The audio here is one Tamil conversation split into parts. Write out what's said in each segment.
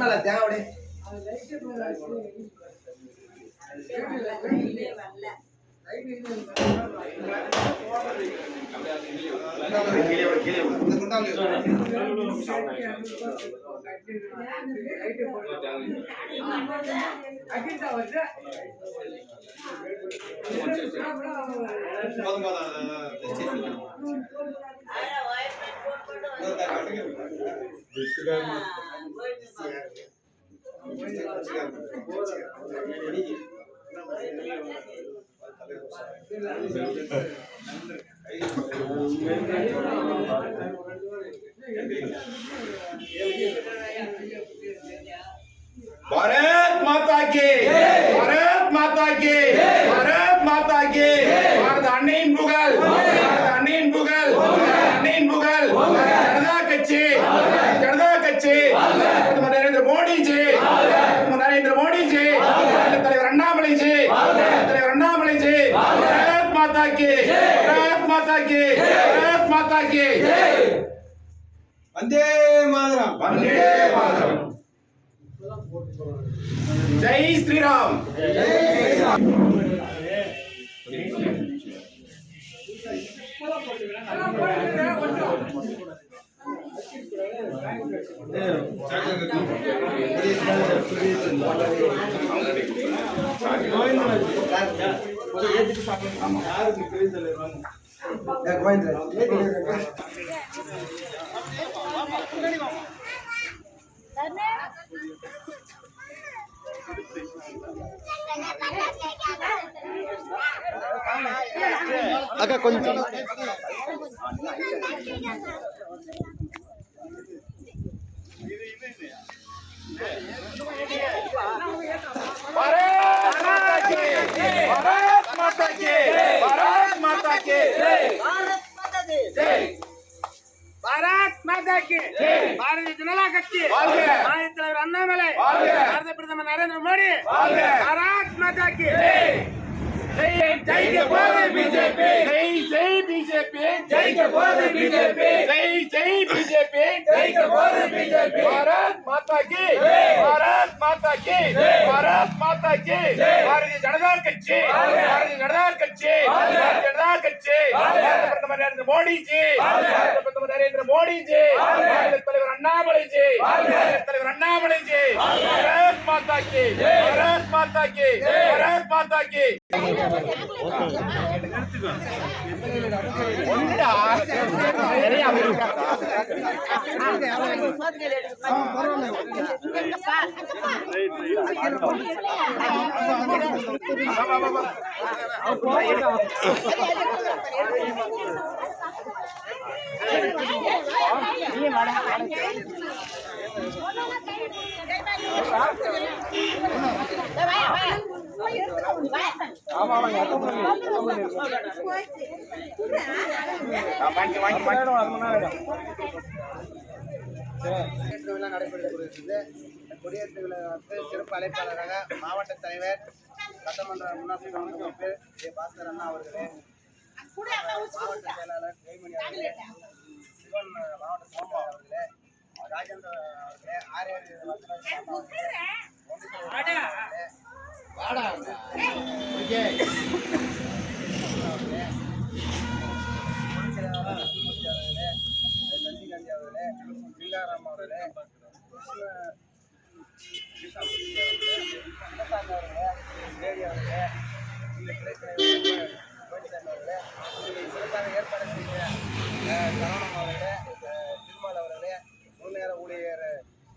மேல தேவை இந்த குண்டாங்க போதும் கி பாரத் மாதா கி பாரத் மாதா கி வந்தே மாதரம் வந்தே மாதரம் ஜெய் ஸ்ரீராம் அக்கா கொஞ்சம் Parece! Parece! माता की भारत माता की भारत माता की जय பாரத் மாதா கி பாரதிய ஜனதா கட்சி வாழ்க. மாநில தலைவர் அண்ணாமலை வாழ்க. பாரத பிரதமர் நரேந்திர மோடி வாழ்க. பாரத் மாதா கி ஜெய் ஜெயிக்க போது பிஜேபி ஜெய். ஜெய் பிஜேபி ஜெயிக்க போது பிஜேபி ஜெய் ஜெய் பிஜேபி ஜெயிக்க போது பிஜேபி பாரத் மாதா கி பாரத் மாதா கி பாரத் மாதா கி பாரதிய ஜனதா கட்சி பாரதிய ஜனதா கட்சி பாரதிய ஜனதா கட்சி பாரத பிரதமர் நரேந்திர மோடி ஜி பாரத பிரதமர் நரேந்திர மோடி ஜி மாநில தலைவர் அண்ணாமலை ஜி மாநில தலைவர் அண்ணாமலை ஜி பாரத் மாதா கி பாரத் மாதா கி பாரத் மாதா கி ஒன்றுடா. நிறைய விழா நடைபெறுகிறது குடியரசு விழாவுக்கு சிறப்பு அழைப்பாளராக மாவட்ட தலைவர் சட்டமன்ற முன்னாள் சட்டமன்ற ஏ பாஸ்கர் அண்ணா அவர்களே மாவட்ட செயலாளர் ஜெயமணி அவர்களே சிவன் மாவட்ட சோமா அவர்களே ராஜேந்திர அவர்களே ஆரிய ஏற்பாடு செய்த அஹ், சரவணன் அவர்களே திருமால் அவர்களே முன்னேற ஊழியர்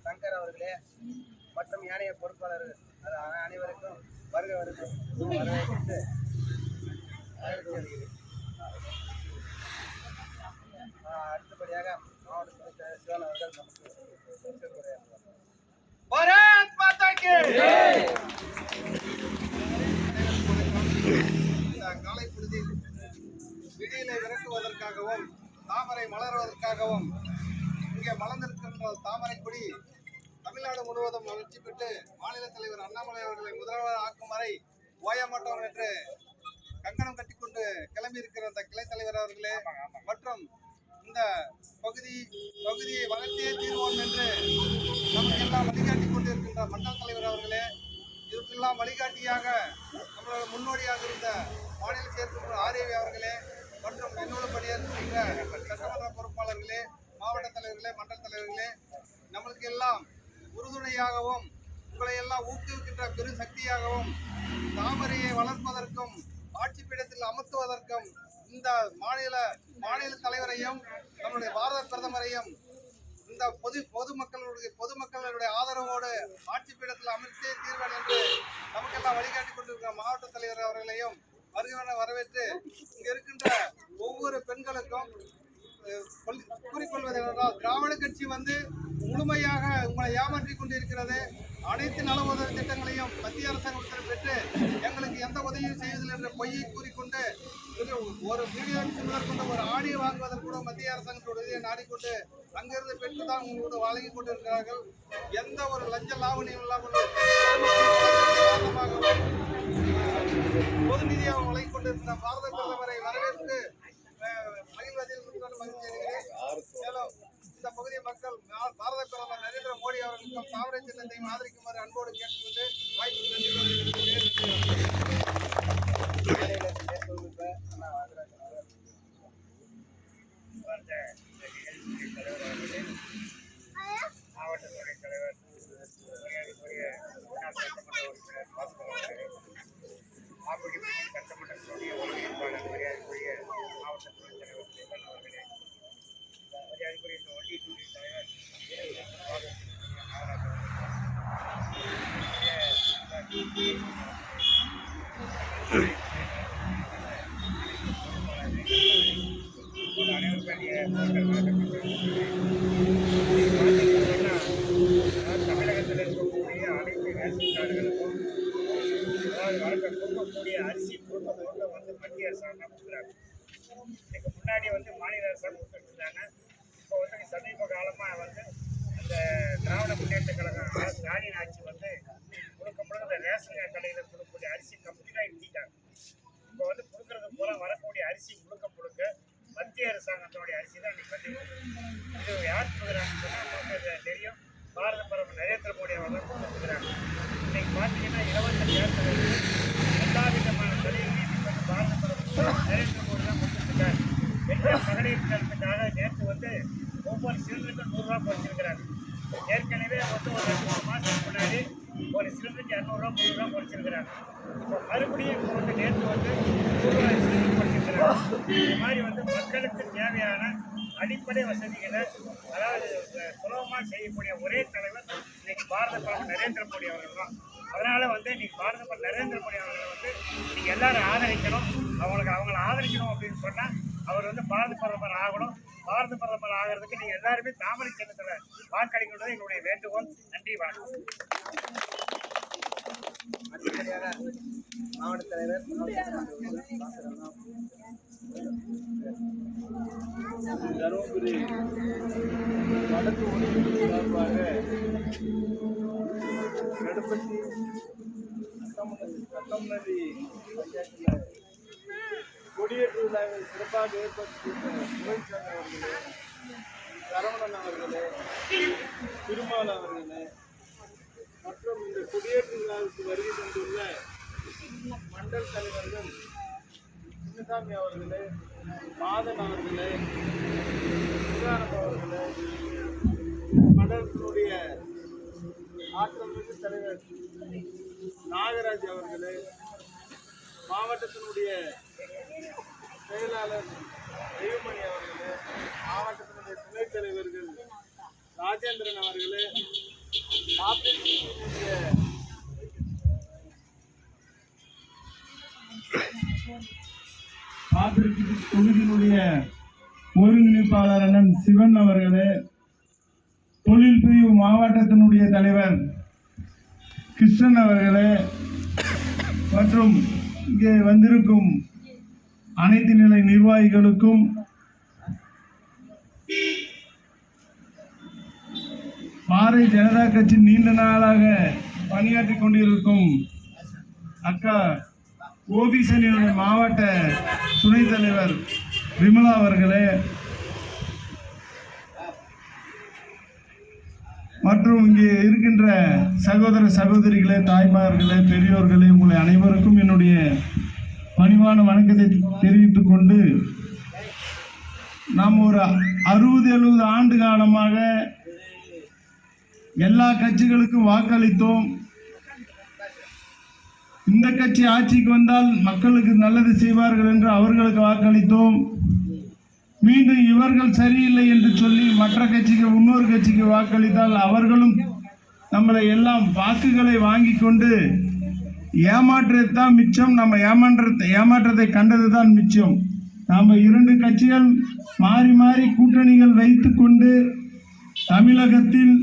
சங்கர் அவர்களே மற்றும் ஏனைய பொறுப்பாளர் அது அ- அனைவருக்கும் வருக வருக. வரவேற்று அடுத்தபடியாக மாவட்ட சிவன் அவர்கள் நமக்கு பாரத் மாதா காலை பொழுதில் விடியலை விரட்டுவதற்காகவும் தாமரை மலர்வதற்காகவும் இங்கே மலர்ந்திருக்கின்ற தாமரை கொடி தமிழ்நாடு முழுவதும் வளர்ச்சி பெற்று மாநில தலைவர் அண்ணாமலை அவர்களை முதல்வர் ஆக்கும் வரை ஓய மாட்டோம் என்று கங்கணம் கட்டிக்கொண்டு கிளம்பி இருக்கிற அந்த கிளை தலைவர் அவர்களே மற்றும் இந்த பகுதி பகுதியை வளர்த்தியே தீர்வோம் என்று நமக்கெல்லாம் வழிகாட்டி கொண்டிருக்கின்ற மண்டல் தலைவர் அவர்களே இதற்கெல்லாம் வழிகாட்டியாக நம்மளோட முன்னோடியாக இருந்த மாநில செயற்குழு ஆர்ஏவி அவர்களே மற்றும் என்னோடு பணியாற்றுகின்ற சட்டமன்ற பொறுப்பாளர்களே மாவட்ட தலைவர்களே மண்டல் தலைவர்களே நம்மளுக்கு எல்லாம் உறுதுணையாகவும் உங்களை எல்லாம் ஊக்குவிக்கின்ற பெரும் சக்தியாகவும் தாமரையை வளர்ப்பதற்கும் ஆட்சி பீடத்தில் அமர்த்துவதற்கும் இந்த மாநில மாநில தலைவரையும் நம்முடைய பாரத பிரதமரையும் இந்த பொது பொதுமக்களுடைய பொதுமக்களுடைய ஆதரவோடு ஆட்சி பீடத்தில் அமர்த்தே தீர்வேன் என்று நமக்கெல்லாம் வழிகாட்டி கொண்டிருக்கிற மாவட்ட தலைவர் அவர்களையும் வருகிறவன வரவேற்று இங்கே இருக்கின்ற ஒவ்வொரு பெண்களுக்கும் கூறிக்கொள்வது என்னவென்றால் திராவிட கட்சி வந்து முழுமையாக உங்களை ஏமாற்றிக் கொண்டிருக்கிறது. அனைத்து நல உதவி திட்டங்களையும் மத்திய அரசாங்கத்தில் பெற்று எங்களுக்கு எந்த உதவியும் செய்வதில்லை என்ற பொய்யை கூறிக்கொண்டு ஒரு வீடியோ முதற்கொண்டு ஒரு ஆடியோ வாங்குவதற்கு கூட மத்திய அரசாங்கத்தோட உதவியை நாடிக்கொண்டு அங்கிருந்து பெற்று தான் உங்களோட வழங்கி கொண்டிருக்கிறார்கள். எந்த ஒரு லஞ்ச லாவணியும் இல்லாமல் பொது நிதியாக வழங்கி கொண்டிருக்கிற பாரத பிரதமரை வரவேற்று மேலும் இந்த பகுதி மக்கள் பாரத பிரதமர் நரேந்திர மோடி அவர்களுக்கும் தாமரை சின்னத்தையும் ஆதரிக்குமாறு அன்போடு கேட்டுக்கொண்டு வாய்ப்பு நன்றி மாவட்ட துணைத் தலைவர் மரியாதைக்குரிய முன்னாள் சட்டமன்ற உறுப்பினர் பாஸ்கர் அவர்களே ஆப்பிரிக்க சட்டமன்றத்தினுடைய ஒருங்கிணைப்பாளர் மரியாதைக்குரிய மாவட்ட துணைத் தலைவர் சிவன் அவர்களே மரியாதைக்குரிய இந்த ஒன்றியத்துடைய தலைவர் நாகராஜ் அவர்களே அனைவருக்கும் தமிழகத்தில் இருக்கக்கூடிய அனைத்து ரேஷன் கார்டுகளுக்கும் அதாவது வழக்க கொடுக்கக்கூடிய அரிசி பொருட்கள் வந்து மத்திய அரசாங்கம் கொடுக்குறாங்க இதுக்கு முன்னாடி வந்து மாநில அரசாங்கம் கொடுத்துட்டு இருந்தாங்க இப்போ வந்து சமீப காலமாக வந்து அந்த திராவிட முன்னேற்ற கழகம் அரசு ஸ்டாலின் ஆட்சி வந்து முழுக்க முழுக்க இந்த ரேஷன் கடையில் கொடுக்கக்கூடிய அரிசி கம்ப்ளீட்டாக நிறுத்திட்டாங்க இப்போ வந்து கொடுக்கறது பூரா வரக்கூடிய அரிசி முழுக்க முழுக்க மத்திய அரசாங்கத்தோடைய அரிசி தான் இன்னைக்கு இது. யார் கொடுக்குறாங்கன்னு சொன்னால் தெரியும். பாரத பிரதமர் நரேந்திர மோடி அவர்கள் கொடுத்துருக்குறாங்க இன்னைக்கு பார்த்தீங்கன்னா இருபத்தஞ்சு இடத்துல எல்லா விதமான தொழிலையும் வந்து பாரத பிரதமர் நரேந்திர மோடி தான் கொடுத்துருக்காரு பெண்கள் மகளிர் நேற்று வந்து ஒவ்வொரு சிலிண்டருக்கும் நூறுரூவா குறைச்சிருக்கிறாங்க ஏற்கனவே வந்து ஒரு ரெண்டு மூணு மாதத்துக்கு முன்னாடி ஒரு சிலிண்டருக்கு இரநூறுவா முந்நூறுரூவா குறைச்சிருக்கிறாங்க இப்போ மறுபடியும் இப்போ வந்து நேற்று வந்து நூறுரூவா சிலிண்டர் குறைச்சிருக்கிறாங்க. இது மாதிரி வந்து மக்களுக்கு தேவையான அடிப்படை வசதிகளை அதாவது சுலபமாக செய்யக்கூடிய ஒரே தலைவர் இன்னைக்கு பாரத பிரதமர் நரேந்திர மோடி அவர்கள் தான். அதனால் வந்து இன்னைக்கு பாரத பிரதமர் நரேந்திர மோடி அவர்களை வந்து நீங்கள் எல்லாரும் ஆதரிக்கணும். அவங்களுக்கு அவங்கள ஆதரிக்கணும் அப்படின்னு சொன்னால் அவர் வந்து பாரத பிரதமர் ஆகணும். பாரத பிரதமர் ஆகிறதுக்கு நீங்க எல்லாருமே தாமரை சின்னத்துல வாக்களிக்கணும் என்னுடைய வேண்டுகோள் நன்றி வணக்கம் மாவட்ட தலைவர் தருமபுரி வடக்கு ஒன்றியம் சார்பாக நடுப்பட்டி சட்டமன்றி பஞ்சாயத்தில் கொடியேற்று விழாவை சிறப்பாக ஏற்படுத்தியிருந்த அவர்களே சரவணன் அவர்களே திருமால் அவர்களே மற்றும் இந்த குடியேற்று விழாவுக்கு வருகை தந்துள்ள மண்டல் தலைவர்கள் சின்னசாமி அவர்களே மாதன் அவர்களே சிவானந்த் அவர்களே மண்டலத்தினுடைய ஆற்றல் மிகு தலைவர் நாகராஜ் அவர்களே மாவட்டத்தினுடைய செயலாளர் தெய்வமணி அவர்களே மாவட்டத்தினுடைய துணைத் தலைவர்கள் ராஜேந்திரன் அவர்களே ஆப்பிரிக்க தொகுதியினுடைய ஒருங்கிணைப்பாளர் அண்ணன் சிவன் அவர்களே தொழில் பிரிவு மாவட்டத்தினுடைய தலைவர் கிருஷ்ணன் அவர்களே மற்றும் இங்கே வந்திருக்கும் அனைத்து நிலை நிர்வாகிகளுக்கும் பாரதிய ஜனதா கட்சி நீண்ட நாளாக பணியாற்றி கொண்டிருக்கும் அக்கா ஓபிசனியுடைய மாவட்ட துணைத் தலைவர் விமலா அவர்களே மற்றும் இங்கே இருக்கின்ற சகோதர சகோதரிகளே தாய்மார்களே பெரியோர்களே உங்களை அனைவருக்கும் என்னுடைய பணிவான வணக்கத்தை தெரிவித்துக் கொண்டு நாம் ஒரு அறுபது எழுபது ஆண்டு காலமாக எல்லா கட்சிகளுக்கும் வாக்களித்தோம். இந்த கட்சி ஆட்சிக்கு வந்தால் மக்களுக்கு நல்லது செய்வார்கள் என்று அவர்களுக்கு வாக்களித்தோம். மீண்டும் இவர்கள் சரியில்லை என்று சொல்லி மற்ற கட்சிக்கு இன்னொரு கட்சிக்கு வாக்களித்தால் அவர்களும் நம்மளை எல்லாம் வாக்குகளை வாங்கி கொண்டு ஏமாற்றத்தான் மிச்சம். நம்ம ஏமாற்றத்தை ஏமாற்றத்தை கண்டது தான் மிச்சம். நாம் இரண்டு கட்சிகள் மாறி மாறி கூட்டணிகள் வைத்துக்கொண்டு தமிழகத்தில்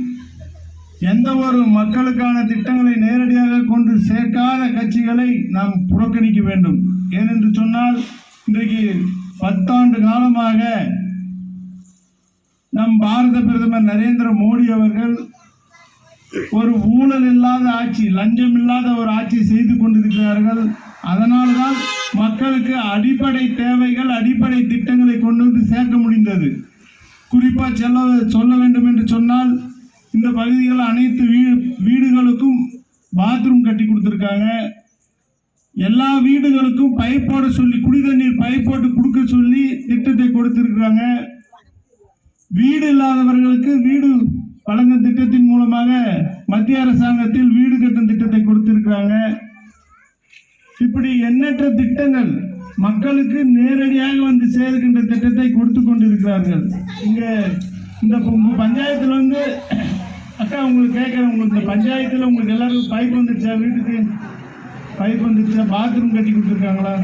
எந்த ஒரு மக்களுக்கான திட்டங்களை நேரடியாக கொண்டு சேர்க்காத கட்சிகளை நாம் புறக்கணிக்க வேண்டும். ஏனென்று சொன்னால் இன்றைக்கு பத்தாண்டு காலமாக நம் பாரத பிரதமர் நரேந்திர மோடி அவர்கள் ஒரு ஊழல் இல்லாத ஆட்சி லஞ்சம் இல்லாத ஒரு ஆட்சி செய்து கொண்டிருக்கிறார்கள். அதனால்தான் மக்களுக்கு அடிப்படை தேவைகள் அடிப்படை திட்டங்களை கொண்டு வந்து சேர்க்க முடிந்தது. குறிப்பாக சொல்ல சொல்ல வேண்டும் என்று சொன்னால் இந்த பகுதிகள் அனைத்து வீ வீடுகளுக்கும் பாத்ரூம் கட்டி கொடுத்துருக்காங்க. எல்லா வீடுகளுக்கும் பைப் போட சொல்லி குடி தண்ணீர் பைப் போட்டு கொடுக்க சொல்லி திட்டத்தை கொடுத்துருக்குறாங்க. வீடு இல்லாதவர்களுக்கு வீடு வழங்கும் திட்டத்தின் மூலமாக மத்திய அரசாங்கத்தில் வீடு கட்டும் திட்டத்தை கொடுத்திருக்கிறாங்க. இப்படி எண்ணற்ற திட்டங்கள் மக்களுக்கு நேரடியாக வந்து சேர்க்கின்ற திட்டத்தை கொடுத்து கொண்டிருக்கிறார்கள். இங்க இந்த பஞ்சாயத்தில் பஞ்சாயத்துல வந்து அக்கா உங்களுக்கு கேட்குறேன் உங்களுக்கு இந்த பஞ்சாயத்துல உங்களுக்கு எல்லாருக்கும் பைப் வந்துருச்சா? வீட்டுக்கு பைப் வந்துருச்சா? பாத்ரூம் கட்டி கொடுத்துருக்காங்களா?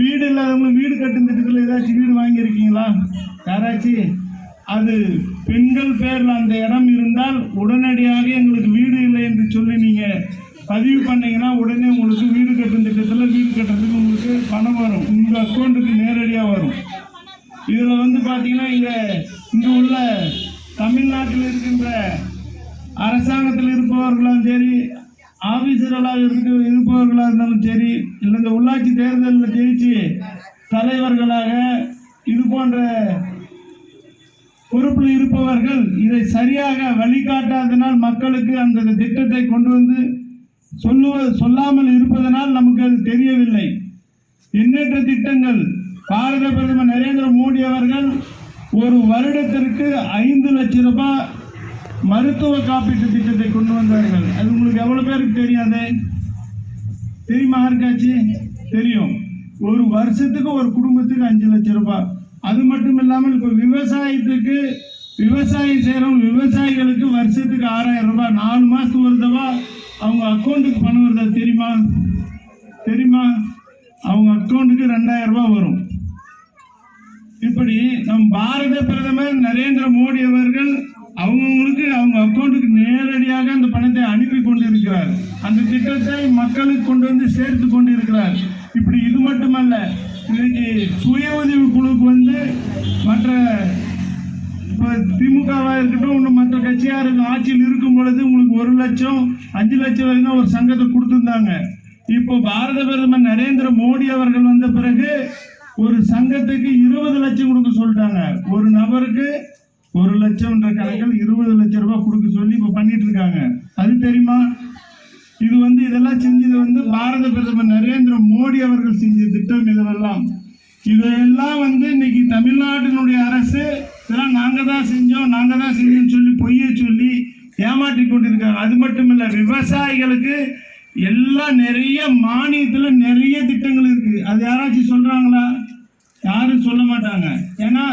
வீடு இல்லாதவங்க வீடு கட்டும் திட்டத்தில் ஏதாச்சும் வீடு வாங்கியிருக்கீங்களா? யாராச்சும் அது பெண்கள் பேரில் அந்த இடம் இருந்தால் உடனடியாக எங்களுக்கு வீடு இல்லை என்று சொல்லி நீங்கள் பதிவு பண்ணீங்கன்னா உடனே உங்களுக்கு வீடு கட்டும் திட்டத்தில் வீடு கட்டுறதுக்கு உங்களுக்கு பணம் வரும். உங்கள் அக்கௌண்ட்டுக்கு நேரடியாக வரும். இதில் வந்து பார்த்தீங்கன்னா இங்கே இங்கே உள்ள தமிழ்நாட்டில் இருக்கின்ற அரசாங்கத்தில் இருப்பவர்களும் சரி ஆஃபீஸர்களாக இருக்க இருப்பவர்களாக இருந்தாலும் சரி இல்லை இந்த உள்ளாட்சி தேர்தலில் ஜெயிச்சு தலைவர்களாக இது போன்ற பொறுப்பில் இருப்பவர்கள் இதை சரியாக வழிகாட்டாதனால் மக்களுக்கு அந்த திட்டத்தை கொண்டு வந்து சொல்லுவ சொல்லாமல் இருப்பதனால் நமக்கு அது தெரியவில்லை. எண்ணற்ற திட்டங்கள். பாரத பிரதமர் நரேந்திர மோடி அவர்கள் ஒரு வருடத்திற்கு ஐந்து லட்சம் ரூபாய் மருத்துவ காப்பீட்டு திட்டத்தை கொண்டு வந்தார்கள். அது உங்களுக்கு எவ்வளோ பேருக்கு தெரியாதே? தெரியுமா இருக்காச்சு தெரியும். ஒரு வருஷத்துக்கு ஒரு குடும்பத்துக்கு அஞ்சு லட்சம் ரூபாய். அது மட்டும் இல்லாமல் இப்போ விவசாயத்துக்கு விவசாயம் செய்கிறவங்க விவசாயிகளுக்கு வருஷத்துக்கு ஆறாயிரம் ரூபாய் நாலு மாதத்துக்கு ஒரு தடவை அவங்க அக்கௌண்ட்டுக்கு பணம் வருதா தெரியுமா? தெரியுமா? அவங்க அக்கௌண்ட்டுக்கு ரெண்டாயிரம் ரூபாய் வரும். இப்படி நம் பாரத பிரதமர் நரேந்திர மோடி அவர்கள் அவங்கவுங்களுக்கு அவங்க அக்கௌண்ட்டுக்கு நேரடியாக அந்த பணத்தை அனுப்பி கொண்டிருக்கிறார். அந்த திட்டத்தை மக்களுக்கு கொண்டு வந்து சேர்த்து கொண்டிருக்கிறார். இப்படி இது மட்டுமல்ல இன்னைக்கு சுய உதவி குழுக்கு வந்து மற்ற இப்போ திமுகவாக இருக்கட்டும் இன்னும் மற்ற கட்சியாக இருக்கும் ஆட்சியில் இருக்கும் பொழுது உங்களுக்கு ஒரு லட்சம் அஞ்சு லட்சம் வரைக்கும் ஒரு சங்கத்தை கொடுத்துருந்தாங்க. இப்போ பாரத பிரதமர் நரேந்திர மோடி அவர்கள் வந்த பிறகு ஒரு சங்கத்துக்கு இருபது லட்சம் கொடுக்க சொல்லிட்டாங்க. ஒரு நபருக்கு ஒரு லட்சம்ன்ற கணக்கில் இருபது லட்சம் ரூபாய் கொடுக்க சொல்லி இப்போ பண்ணிட்டு இருக்காங்க. அது தெரியுமா? இது வந்து இதெல்லாம் செஞ்சது வந்து பாரத பிரதமர் நரேந்திர மோடி அவர்கள் செஞ்ச திட்டம் இதுவெல்லாம் இதையெல்லாம் வந்து இன்னைக்கு தமிழ்நாட்டினுடைய அரசு இதெல்லாம் நாங்கள் தான் செஞ்சோம் நாங்கள் தான் செஞ்சோம்னு சொல்லி பொய்யை சொல்லி ஏமாற்றி கொண்டிருக்காங்க. அது மட்டும் இல்லை விவசாயிகளுக்கு எல்லாம் நிறைய மானியத்தில் நிறைய திட்டங்கள் இருக்கு. அது யாராச்சும் சொல்கிறாங்களா யாரும் சொல்ல மாட்டாங்க. ஏன்னா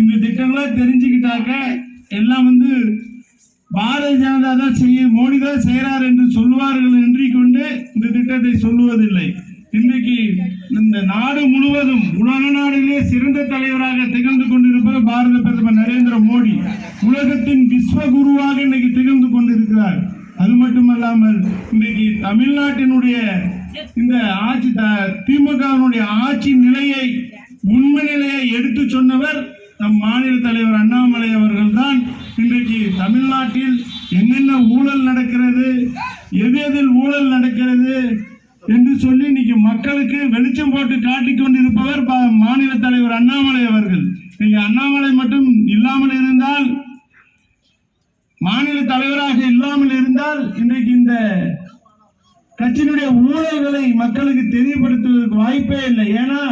இந்த திட்டங்களை தெரிஞ்சுக்கிட்டாக்க எல்லாம் வந்து பாரதிய ஜனதா தான் செய்ய மோடி தான் செய்கிறார் என்று சொல்வார்கள் என்று கொண்டு இந்த திட்டத்தை சொல்லுவதில்லை. இன்றைக்கு இந்த நாடு முழுவதும் உலக நாடுகளே சிறந்த தலைவராக திகழ்ந்து கொண்டிருப்பது பாரத பிரதமர் நரேந்திர மோடி. உலகத்தின் விஸ்வகுருவாக இன்னைக்கு திகழ்ந்து கொண்டிருக்கிறார். அது மட்டுமல்லாமல் இன்றைக்கு தமிழ்நாட்டினுடைய இந்த ஆட்சி த- திமுகவினுடைய ஆட்சி நிலையை உண்மை நிலையை எடுத்து சொன்னவர் நம் மாநில தலைவர் அண்ணாமலை அவர்கள் தான் இன்றைக்கு தமிழ்நாட்டில் என்னென்ன ஊழல் நடக்கிறது எது எதில் ஊழல் நடக்கிறது என்று சொல்லி இன்னைக்கு மக்களுக்கு வெளிச்சம் போட்டு காட்டிக் கொண்டிருப்பவர் பா- மாநில தலைவர் அண்ணாமலை அவர்கள். நீங்க அண்ணாமலை மட்டும் இல்லாமல் இருந்தால் மாநில தலைவராக இல்லாமல் இருந்தால் இன்றைக்கு இந்த கட்சியினுடைய ஊழல்களை மக்களுக்கு தெரியப்படுத்துவதற்கு வாய்ப்பே இல்லை. ஏன்னா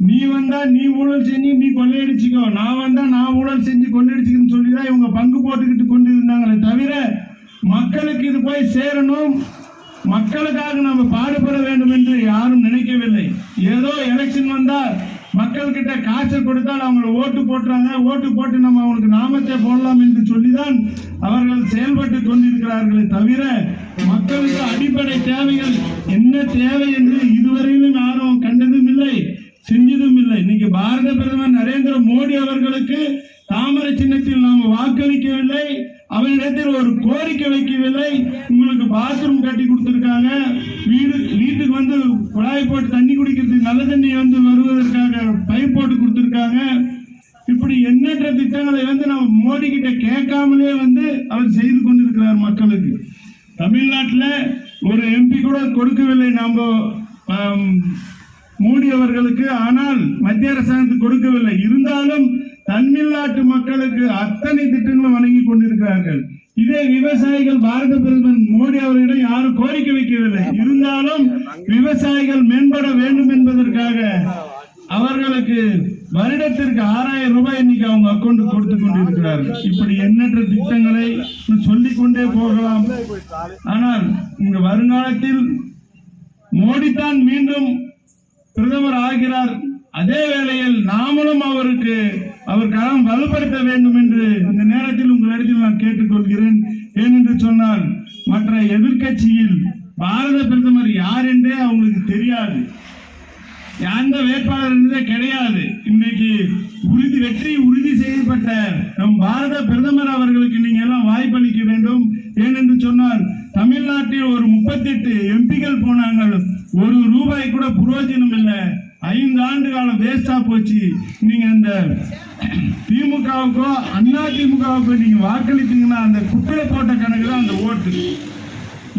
நீ வந்தா நீ ஊழல் செஞ்சு நீ கொள்ளையடிச்சுக்கோ. நான் வந்தா நான் ஊழல் செஞ்சு கொள்ளையடிச்சுக்கன்னு சொல்லி தான் இவங்க பங்கு போட்டுக்கிட்டு கொண்டு இருந்தாங்களே தவிர மக்களுக்கு இது போய் சேரணும். மக்களுக்காக நம்ம பாடுபட வேண்டும் என்று யாரும் நினைக்கவில்லை. ஏதோ எலெக்ஷன் வந்தால் மக்கள் கிட்ட காசை கொடுத்தால் அவங்களை ஓட்டு போட்டுறாங்க. ஓட்டு போட்டு நம்ம அவங்களுக்கு நாமத்தை போடலாம் என்று சொல்லிதான் அவர்கள் செயல்பட்டு கொண்டிருக்கிறார்களே தவிர மக்களுக்கு அடிப்படை தேவைகள் என்ன தேவை என்று இதுவரையிலும் யாரும் கண்டதும் இன்னைக்கு பாரத பிரதமர் நரேந்திர மோடி அவர்களுக்கு தாமரை சின்னத்தில் நாம் வாக்களிக்கவில்லை. அவரிடத்தில் ஒரு கோரிக்கை வைக்கவில்லை. உங்களுக்கு பாத்ரூம் கட்டி கொடுத்துருக்காங்க. வீடு வீட்டுக்கு வந்து குழாய் போட்டு தண்ணி குடிக்கிறதுக்கு நல்ல தண்ணி வந்து வருவதற்காக பைப் போட்டு கொடுத்துருக்காங்க. இப்படி எண்ணற்ற திட்டங்களை வந்து நம்ம மோடி கிட்ட கேட்காமலே வந்து அவர் செய்து கொண்டிருக்கிறார் மக்களுக்கு. தமிழ்நாட்டில் ஒரு எம்பி கூட கொடுக்கவில்லை. நாம் மோடி அவர்களுக்கு ஆனால் மத்திய அரசாங்கத்துக்கு கொடுக்கவில்லை. இருந்தாலும் தமிழ்நாட்டு மக்களுக்கு அத்தனை திட்டங்களும் வழங்கி கொண்டிருக்கிறார்கள். இதே விவசாயிகள் பாரத பிரதமர் மோடி அவர்களிடம் யாரும் கோரிக்கை வைக்கவில்லை. இருந்தாலும் விவசாயிகள் மேம்பட வேண்டும் என்பதற்காக அவர்களுக்கு வருடத்திற்கு ஆறாயிரம் ரூபாய் இன்னைக்கு அவங்க அக்கௌண்ட் கொடுத்து கொண்டிருக்கிறார்கள். இப்படி எண்ணற்ற திட்டங்களை சொல்லிக் கொண்டே போகலாம். ஆனால் இங்க வருங்காலத்தில் மோடி தான் மீண்டும் பிரதமர் ஆகிறார். அதே வேளையில் நாமளும் அவருக்கு அவர் களம் வலுப்படுத்த வேண்டும் என்று இந்த நேரத்தில் உங்களிடத்தில் நான் கேட்டுக்கொள்கிறேன் ஏனென்று சொன்னால் மற்ற எதிர்க்கட்சியில் பாரத பிரதமர் யார் என்றே அவங்களுக்கு தெரியாது. எந்த வேட்பாளர் என்றே கிடையாது. இன்னைக்கு உறுதி வெற்றி உறுதி செய்யப்பட்ட நம் பாரத பிரதமர் அவர்களுக்கு நீங்க எல்லாம் வாய்ப்பளிக்க வேண்டும். ஏனென்று சொன்னால் தமிழ்நாட்டில் ஒரு முப்பத்தெட்டு எம்பிகள் போனாங்க. ஒரு ரூபாய் கூட புரோஜனம் இல்லை. ஐந்து ஆண்டு காலம் வேஸ்டா போச்சு. நீங்க அந்த திமுகவுக்கோ அண்ணா திமுகவுக்கோ நீங்க வாக்களித்தீங்கன்னா அந்த குப்பையில போட்ட கணக்கு தான் அந்த ஓட்டு.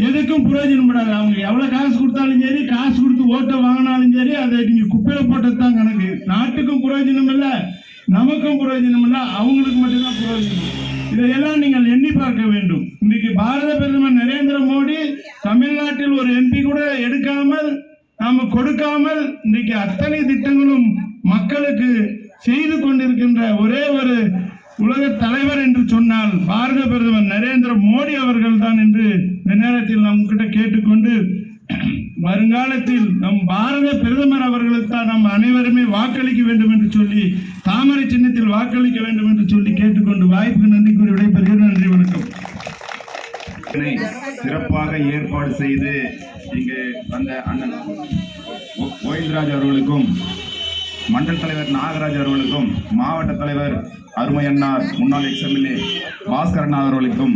எதுக்கும் பிரயோஜனப்படாது அவங்க எவ்வளவு காசு கொடுத்தாலும் சரி காசு கொடுத்து ஓட்டை வாங்கினாலும் சரி அதை நீங்க குப்பையில போட்டது தான் கணக்கு. நாட்டுக்கும் பிரயோஜனம் இல்லை நமக்கும் பிரயோஜனம் இல்லை அவங்களுக்கு மட்டும்தான் பிரயோஜனம் இதையெல்லாம் நீங்கள் எண்ணி பார்க்க வேண்டும் இன்னைக்கு பாரத பிரதமர் நரேந்திர மோடி தமிழ்நாட்டில் ஒரு எம்பி கூட எடுக்காமல் நாம கொடுக்காமல் இன்னைக்கு அத்தனை திட்டங்களும் மக்களுக்கு செய்து கொண்டிருக்கின்ற ஒரே ஒரு உலக தலைவர் என்று சொன்னால் பாரத பிரதமர் நரேந்திர மோடி அவர்கள் தான் என்று இந்த நேரத்தில் நாம் கிட்ட கேட்டுக்கொண்டு வருங்காலத்தில் நம் பாரத பிரதமர் அவர்களுக்கு தான் நாம் அனைவருமே வாக்களிக்க வேண்டும் என்று சொல்லி தாமரை சின்னத்தில் வாக்களிக்க வேண்டும் என்று சொல்லி கேட்டுக்கொண்டு வாய்ப்புக்கு நன்றி கூறி விடைபெறுகிறேன். நன்றி வணக்கம். சிறப்பாக ஏற்பாடு செய்து இங்கு வந்த அண்ணன் கோயில்ராஜ் அவர்களுக்கும் மண்டல் தலைவர் நாகராஜ் அவர்களுக்கும் மாவட்ட தலைவர் அருமையன்னார் முன்னாள் எக்ஸ்எம்எல்ஏ பாஸ்கரன் அவர்களுக்கும்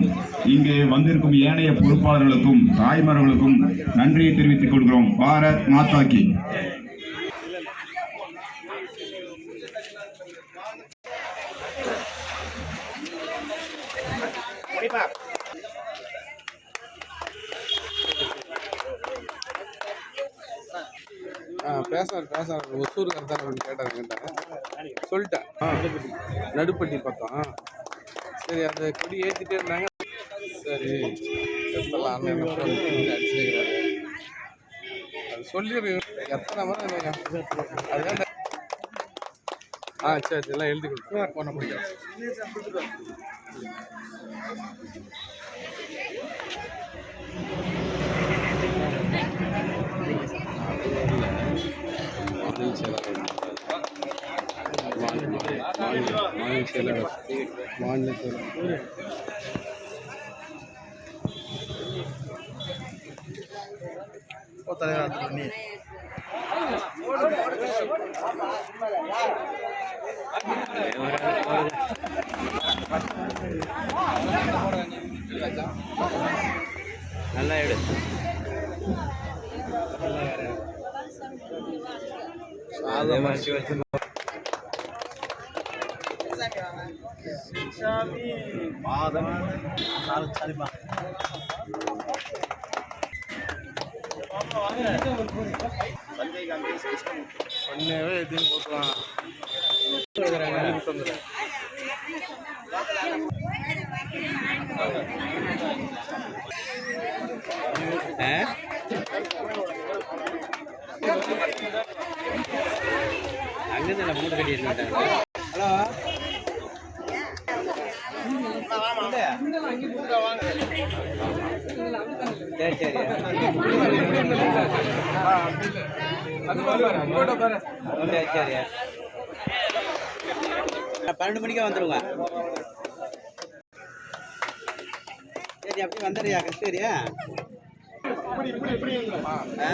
இங்கே வந்திருக்கும் ஏனைய பொறுப்பாளர்களுக்கும் தாய்மார்களுக்கும் நன்றியை தெரிவித்துக் கொள்கிறோம். பாரத் மாதாக்கி கி ஆ பேசுவார் பேசுவார் ஒசூர் கருத்தார் அப்படின்னு கேட்டார் கேட்டாங்க சொல்லிட்டேன். ஆ. நடுப்பட்டி. பக்கம். சரி அந்த கொடி ஏற்றிட்டே இருந்தாங்க. சரி அடிச்சிருக்கிறாரு. அது சொல்லிடு எத்தனை இல்லைங்க அதுதான் ஆ சரி சரி, எல்லாம் எழுதி கொடுத்தேன் போன முடியும் மாநில செயலாளர் மாநில மாநில மாநில செயலாளர் நல்லா எடு ஒன்னேவே எதையும் போட்டுலாம் எழுதி கொடுத்து மூட்டை கட்டி எடுத்துட்டாங்க ஹலோ. சரி சரி. சரி. சரி பன்னெண்டு மணிக்கே வந்துருங்க. சரி அப்படி வந்துடுறியா கிருஷ்ணகிரியா ஆ?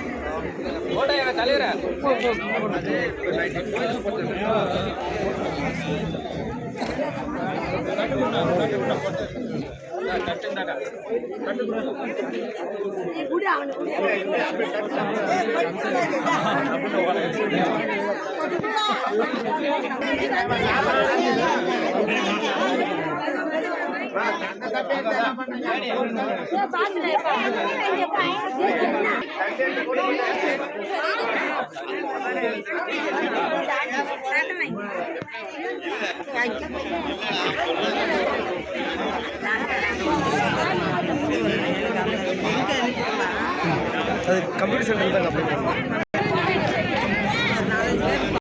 முன்னாடி போயிடுங்க அது கம்ப்யூட்டர் சென்டர் தான்